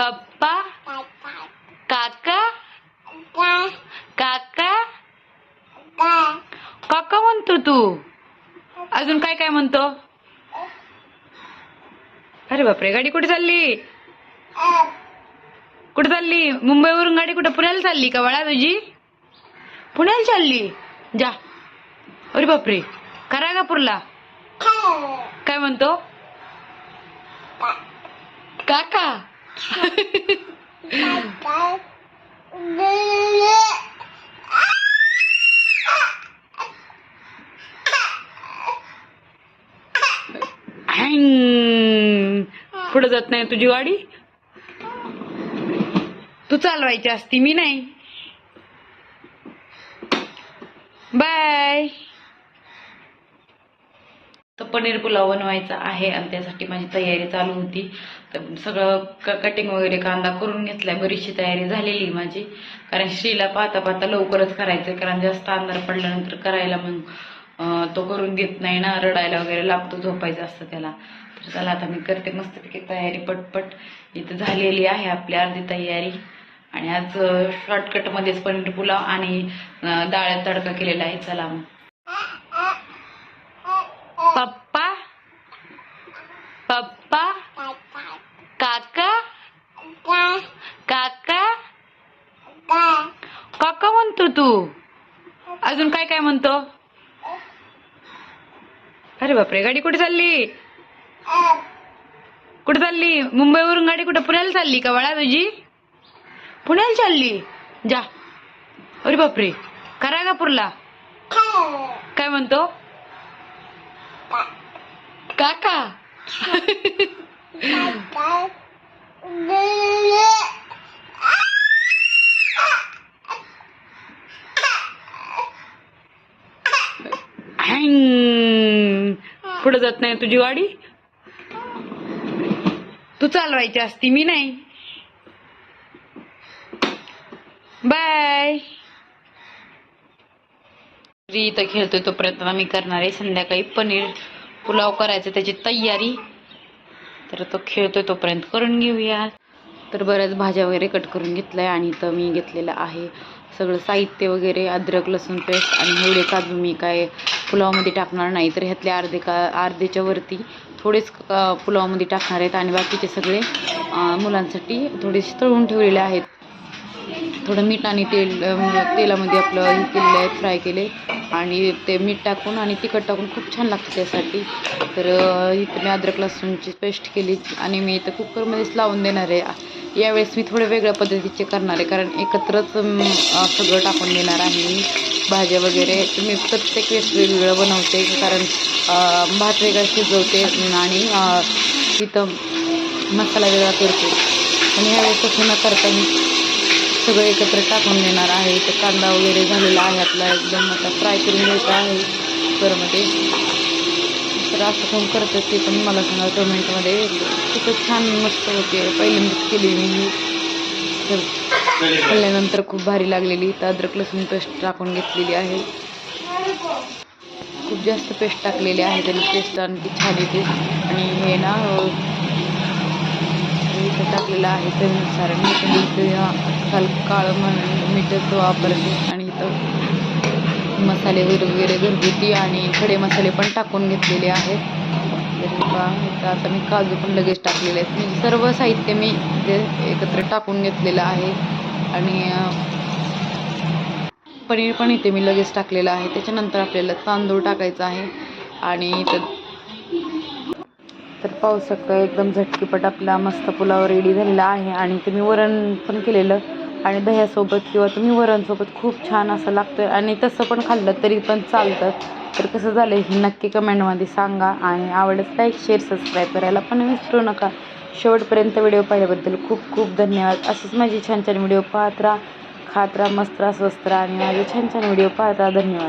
पप्पा काका काका काका म्हणतो तू. अजून काय काय म्हणतो? अरे बापरे गाडी कुठे चालली? कुठे चालली? मुंबईवरून गाडी कुठे पुण्याला चालली का बाळा तुझी पुण्याला चालली? जा. अरे बापरे करागापूरला. काय म्हणतो? काका. पुढे जात नाही तुझी गाडी? तू चालवायची असती मी नाही. बाय. तर पनीर पुलाव बनवायचा आहे आणि त्यासाठी माझी तयारी चालू होती. तर सगळं क कटिंग वगैरे कांदा करून घेतलाय. बरीचशी तयारी झालेली माझी. कारण श्रीला पाहता पाहता लवकरच करायचं कारण जास्त अंधार पडल्यानंतर करायला मग तो करून देत नाही ना. रडायला वगैरे लागतो झोपायचं असतं त्याला. तर चला आता मी करते मस्तपैकी तयारी पटपट. इथं झालेली आहे आपली अर्धी तयारी. आणि आज शॉर्टकटमध्येच पनीर पुलाव आणि डाळ तडका केलेला आहे. चला मग पप्पा पप्पा काका काका काका म्हणतो तू? अजून काय काय म्हणतो? अरे बापरे गाडी कुठे चालली? कुठे चालली? मुंबईवरून गाडी कुठे पुण्याला चालली का वळा तुझी पुण्याला चालली? जा. अरे बापरे करागापूरला? काय म्हणतो? काका. हँग. पुढे जात नाही तुझी गाडी? तू चालवायची असती मी नाही. बाय इथं खेळतोय तो प्रयत्न आम्ही करणार आहे. संध्याकाळी पनीर पुलाव करायचं त्याची तयारी. तर तो खेळतोय तोपर्यंत करून घेऊया. तर बऱ्याच भाज्या वगैरे कट करून घेतलाय आणि इथं मी घेतलेलं आहे सगळं साहित्य वगैरे अद्रक लसूण पेस्ट आणि एवढे काजू मी काय पुलावमध्ये टाकणार नाही तर ह्यातले अर्धे का अर्धेच्या वरती थोडेच पुलावमध्ये टाकणार आहेत आणि बाकीचे सगळे मुलांसाठी थोडेसे तळून ठेवलेले आहेत. थोडं मीठ आणि तेल म्हणजे तेलामध्ये आपलं हे केलेलं आहे फ्राय केले. आणि ते मीठ टाकून आणि तिखट टाकून खूप छान लागतं त्यासाठी. तर इथं मी अद्रक लसूणची पेस्ट केली आणि मी इथं कुकरमध्येच लावून देणार आहे. यावेळेस मी थोड्या वेगळ्या पद्धतीचे करणार आहे कारण एकत्रच सगळं टाकून देणार आहे मी. भाज्या वगैरे तुम्ही मी प्रत्येक वेळेस वेगवेगळं बनवते कारण भात वेगळा शिजवते आणि तिथं मसाला वेगळा करते. आणि यावेळेस तसं न करता मी सगळं एकत्र टाकून देणार आहे. तर कांदा वगैरे झालेला आहे. आपला एकदम आता फ्राय करून घ्यायचा आहे. कुकरमध्ये तर असं कोण करतं ते पण मला सांगा कमेंटमध्ये खूपच छान मस्त होते. पहिल्यांदाच केली मी. ही. तर खाल्ल्यानंतर खूप भारी लागलेली. तर अद्रक लसूण पेस्ट टाकून घेतलेली आहे. खूप जास्त पेस्ट टाकलेली आहे. त्याने पेस्ट आणखी छान येते. आणि हे ना अं, टाकलेलं आहे चवीनुसार मीठ आणि इथं काल काळं म्हणून मीठाचं वापरते. आणि इथं मसाले वगैरे घरगुती आणि खडे मसाले पण टाकून घेतलेले आहेत. तर आता मी काजू पण लगेच टाकलेले आहेत. म्हणजे सर्व साहित्य मी ते एकत्र टाकून घेतलेलं आहे. आणि पनीर पण इथे मी लगेच टाकलेलं आहे. त्याच्यानंतर आपल्याला तांदूळ टाकायचा आहे. आणि इथं तर पाहू शकता एकदम झटकीपट आपला मस्त पुलाव रेडी झालेला आहे आणि तुम्ही वरण पण केलेलं आणि दह्यासोबत किंवा तुम्ही वरणसोबत खूप छान असं लागतं आणि तसं पण खाल्लं तरी पण चालतं. तर कसं झालं हे नक्की कमेंटमध्ये सांगा आणि आवडत लाईक शेअर सबस्क्राईब करायला पण विसरू नका. शेवटपर्यंत व्हिडिओ पाहिल्याबद्दल खूप खूप धन्यवाद. असेच माझी छान छान व्हिडिओ पाहत राहा खात राहा मस्त राहा स्वस्त राहा आणि माझे छान छान व्हिडिओ पाहत राहा. धन्यवाद.